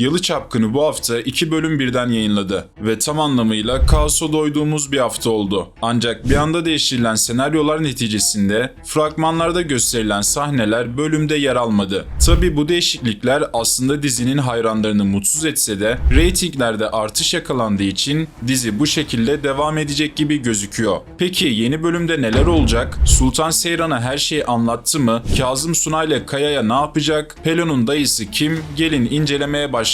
Yalı Çapkını bu hafta iki bölüm birden yayınladı ve tam anlamıyla kaosa doyduğumuz bir hafta oldu. Ancak bir anda değiştirilen senaryolar neticesinde fragmanlarda gösterilen sahneler bölümde yer almadı. Tabi bu değişiklikler aslında dizinin hayranlarını mutsuz etse de reytinglerde artış yakalandığı için dizi bu şekilde devam edecek gibi gözüküyor. Peki yeni bölümde neler olacak? Sultan Seyran'a her şeyi anlattı mı? Kazım Sunay ile Kaya'ya ne yapacak? Pelo'nun dayısı kim? Gelin incelemeye başlayalım.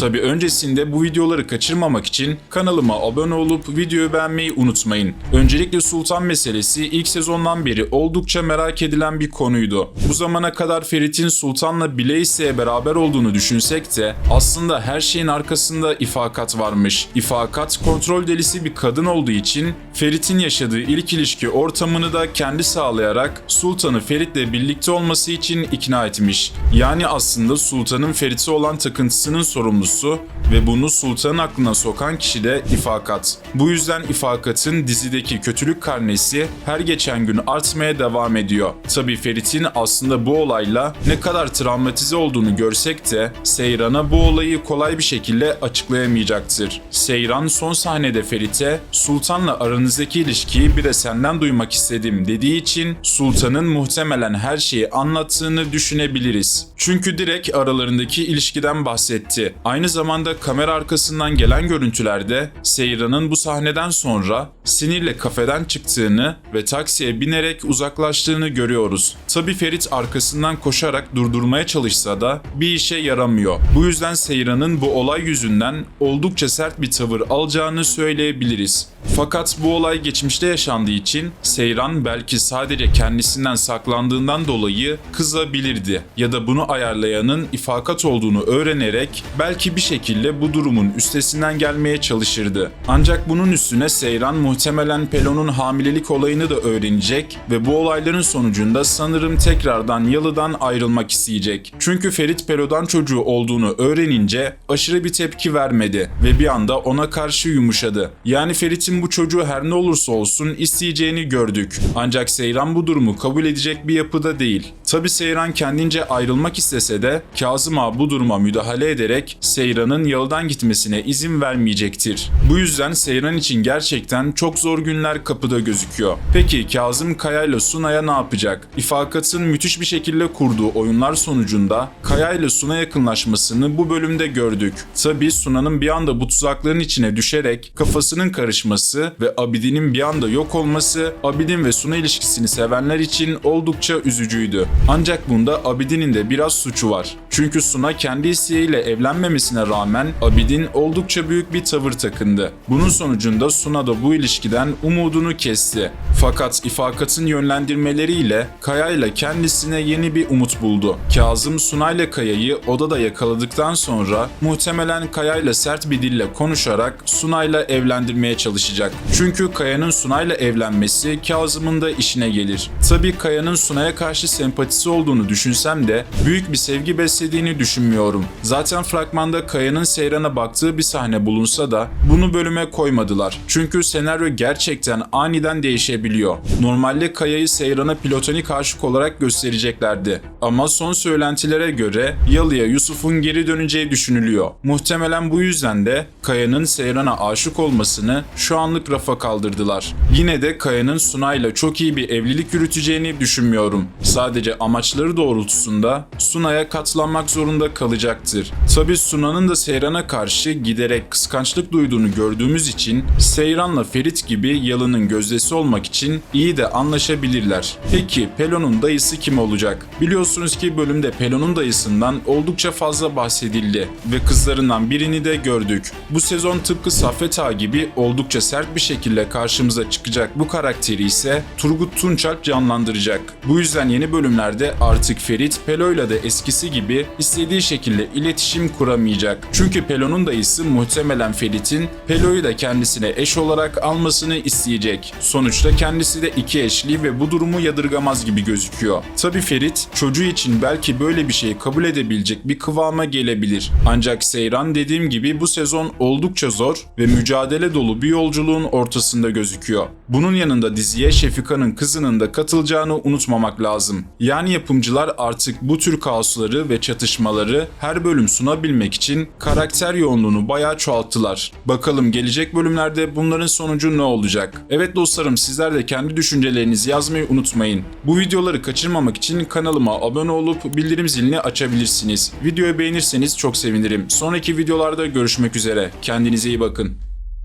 Tabi öncesinde bu videoları kaçırmamak için kanalıma abone olup videoyu beğenmeyi unutmayın. Öncelikle Sultan meselesi ilk sezondan beri oldukça merak edilen bir konuydu. Bu zamana kadar Ferit'in Sultan'la Bileyse'ye beraber olduğunu düşünsek de aslında her şeyin arkasında ifakat varmış. İfakat kontrol delisi bir kadın olduğu için Ferit'in yaşadığı ilk ilişki ortamını da kendi sağlayarak Sultan'ı Ferit'le birlikte olması için ikna etmiş. Yani aslında Sultan'ın Ferit'e olan takıntısının sorumlusu ve bunu Sultan'ın aklına sokan kişi de İfakat. Bu yüzden İfakat'ın dizideki kötülük karnesi her geçen gün artmaya devam ediyor. Tabi Ferit'in aslında bu olayla ne kadar travmatize olduğunu görsek de Seyran'a bu olayı kolay bir şekilde açıklayamayacaktır. Seyran son sahnede Ferit'e Sultan'la aranızdaki ilişkiyi bir de senden duymak istedim dediği için Sultan'ın muhtemelen her şeyi anlattığını düşünebiliriz. Çünkü direkt aralarındaki ilişkiden bahsetti. Aynı zamanda kamera arkasından gelen görüntülerde Seyran'ın bu sahneden sonra sinirle kafeden çıktığını ve taksiye binerek uzaklaştığını görüyoruz. Tabi Ferit arkasından koşarak durdurmaya çalışsa da bir işe yaramıyor. Bu yüzden Seyran'ın bu olay yüzünden oldukça sert bir tavır alacağını söyleyebiliriz. Fakat bu olay geçmişte yaşandığı için Seyran belki sadece kendisinden saklandığından dolayı kızabilirdi ya da bunu ayarlayanın ifakat olduğunu öğrenerek belki bir şekilde bu durumun üstesinden gelmeye çalışırdı. Ancak bunun üstüne Seyran muhtemelen Pelon'un hamilelik olayını da öğrenecek ve bu olayların sonucunda sanırım tekrardan Yalı'dan ayrılmak isteyecek. Çünkü Ferit Pelo'dan çocuğu olduğunu öğrenince aşırı bir tepki vermedi ve bir anda ona karşı yumuşadı. Yani Ferit'in bu çocuğu her ne olursa olsun isteyeceğini gördük. Ancak Seyran bu durumu kabul edecek bir yapıda değil. Tabi Seyran kendince ayrılmak istese de Kazım Ağa bu duruma müdahale ederek Seyran'ın Yalı'dan gitmesine izin vermeyecektir. Bu yüzden Seyran için gerçekten çok zor günler kapıda gözüküyor. Peki Kazım Kaya ile Sunay'a ne yapacak? İfakat'ın müthiş bir şekilde kurduğu oyunlar sonucunda Kaya ile Suna yakınlaşmasını bu bölümde gördük. Tabi Suna'nın bir anda bu tuzakların içine düşerek kafasının karışması ve Abidin'in bir anda yok olması Abidin ve Suna ilişkisini sevenler için oldukça üzücüydü. Ancak bunda Abidin'in de biraz suçu var. Çünkü Suna kendi isteğiyle evlenmemesine rağmen Abidin oldukça büyük bir tavır takındı. Bunun sonucunda Suna da bu ilişkiden umudunu kesti. Fakat İfakat'ın yönlendirmeleriyle Kaya ile kendisine yeni bir umut buldu. Kazım Suna ile Kaya'yı odada yakaladıktan sonra muhtemelen Kaya ile sert bir dille konuşarak Suna ile evlendirmeye çalışacak. Çünkü Kaya'nın Suna ile evlenmesi Kazım'ın da işine gelir. Tabii Kaya'nın Suna'ya karşı sempatisi olduğunu düşünsem de büyük bir sevgi beslediğini düşünmüyorum. Zaten fragmanda Kaya'nın Seyran'a baktığı bir sahne bulunsa da bunu bölüme koymadılar. Çünkü senaryo gerçekten aniden değişebiliyor. Normalde Kaya'yı Seyran'a platonik aşık olarak göstereceklerdi. Ama son söylentilere göre Yalı'ya Yusuf'un geri döneceği düşünülüyor. Muhtemelen bu yüzden de Kaya'nın Seyran'a aşık olmasını şu anlık rafa kaldırdılar. Yine de Kaya'nın Sunay'la çok iyi bir evlilik yürüteceğini düşünmüyorum. Sadece amaçları doğrultusunda Sunay'a katlanmak zorunda kalacaktır. Tabi Suna'nın da Seyran'a karşı giderek kıskançlık duyduğunu gördüğümüz için Seyran'la Ferit gibi Yalı'nın gözdesi olmak için iyi de anlaşabilirler. Peki Pelon'un dayısı kim olacak? Biliyorsunuz ki bölümde Pelon'un dayısından oldukça fazla bahsedildi ve kızlarından birini de gördük. Bu sezon tıpkı Saffet Ağa gibi oldukça sert bir şekilde karşımıza çıkacak bu karakteri ise Turgut Tunçalp canlandıracak. Bu yüzden yeni bölümlerde artık Ferit Pelo'yla da eskisi gibi istediği şekilde iletişim kuramayacak. Çünkü Pelo'nun dayısı muhtemelen Ferit'in Pelo'yu da kendisine eş olarak almasını isteyecek. Sonuçta kendisi de iki eşli ve bu durumu yadırgamaz gibi gözüküyor. Tabi Ferit çocuğu için belki böyle bir şeyi kabul edebilecek bir kıvama gelebilir. Ancak Seyran dediğim gibi bu sezon oldukça zor ve mücadele dolu bir yolculuğun ortasında gözüküyor. Bunun yanında diziye Şefika'nın kızının da katılacağını unutmamak lazım. Yani Yani yapımcılar artık bu tür kaosları ve çatışmaları her bölüm sunabilmek için karakter yoğunluğunu bayağı çoğalttılar. Bakalım gelecek bölümlerde bunların sonucu ne olacak? Evet dostlarım sizler de kendi düşüncelerinizi yazmayı unutmayın. Bu videoları kaçırmamak için kanalıma abone olup bildirim zilini açabilirsiniz. Videoyu beğenirseniz çok sevinirim. Sonraki videolarda görüşmek üzere. Kendinize iyi bakın.